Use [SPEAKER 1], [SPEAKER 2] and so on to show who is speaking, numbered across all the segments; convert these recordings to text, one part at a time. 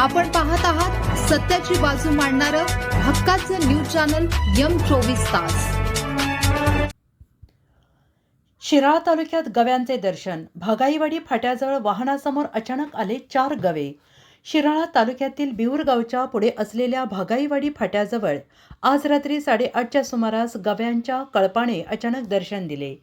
[SPEAKER 1] आपण पाहत आहात सत्याची बाजू मांडणारं हक्काचं न्यूज चॅनल यम चोवीस तास.
[SPEAKER 2] शिराळा तालुक्यात गव्यांचे दर्शन. भागाईवाडी फाट्याजवळ वाहनासमोर अचानक आले चार गवे. शिराळा तालुक्यातील बिऊर गावच्या पुढे असलेल्या भागाईवाडी फाट्याजवळ आज रात्री साडेआठच्या सुमारास गव्यांच्या कळपाने अचानक दर्शन दिले.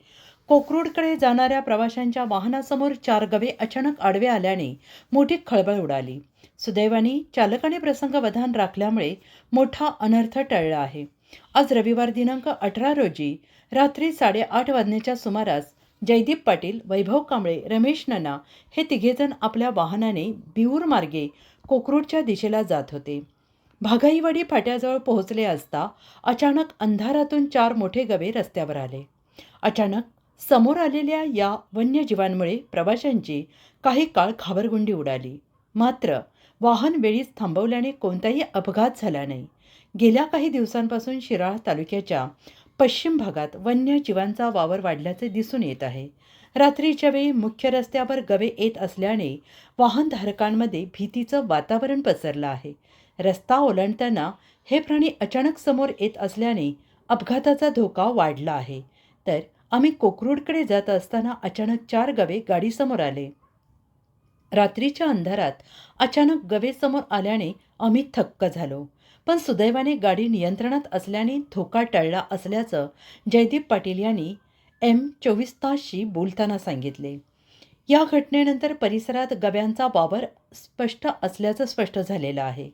[SPEAKER 2] कोकरूडकडे जाणाऱ्या प्रवाशांच्या वाहनासमोर चार गवे अचानक आडवे आल्याने मोठी खळबळ उडाली. सुदैवाने चालकाने प्रसंगवधान राखल्यामुळे मोठा अनर्थ टळला आहे. आज रविवार दिनांक अठरा रोजी रात्री साडेआठ वाजण्याच्या सुमारास जयदीप पाटील वैभव कांबळे रमेश नना हे तिघेजण आपल्या वाहनाने बिऊर मार्गे कोकरूडच्या दिशेला जात होते. भागाईवाडी फाट्याजवळ पोहोचले असता अचानक अंधारातून चार मोठे गवे रस्त्यावर आले. अचानक समोर आलेल्या या वन्यजीवांमुळे प्रवाशांची काही काळ घाबरगुंडी उडाली. मात्र वाहन वेळीच थांबवल्याने कोणताही अपघात झाला नाही. गेल्या काही दिवसांपासून शिराळा तालुक्याच्या पश्चिम भागात वन्यजीवांचा वावर वाढल्याचे दिसून येत आहे. रात्रीच्या वेळी मुख्य रस्त्यावर गवे येत असल्याने वाहनधारकांमध्ये भीतीचं वातावरण पसरलं आहे. रस्ता ओलांडताना हे प्राणी अचानक समोर येत असल्याने अपघाताचा धोका वाढला आहे. तर आम्ही कोकरूडकडे जात असताना अचानक चार गवे गाडीसमोर आले. रात्रीच्या अंधारात अचानक गवेसमोर आल्याने आम्ही थक्क झालो. पण सुदैवाने गाडी नियंत्रणात असल्याने धोका टळला असल्याचं जयदीप पाटील यांनी एम चोवीस तासशी बोलताना सांगितले. या घटनेनंतर परिसरात गव्यांचा वावर स्पष्ट असल्याचं स्पष्ट झालेलं आहे.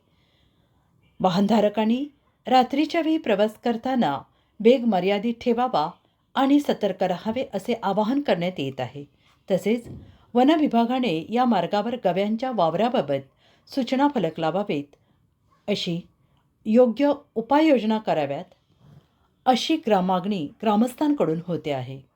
[SPEAKER 2] वाहनधारकांनी रात्रीच्या वेळी प्रवास करताना वेग मर्यादित ठेवावा आणि सतर्क राहावे असे आवाहन करण्यात येत आहे. तसेच वन विभागाने या मार्गावर गव्यांच्या वावराबाबत सूचना फलक लावावेत अशी योग्य उपाययोजना कराव्यात अशी ग्रा मागणी ग्रामस्थांकडून होते आहे.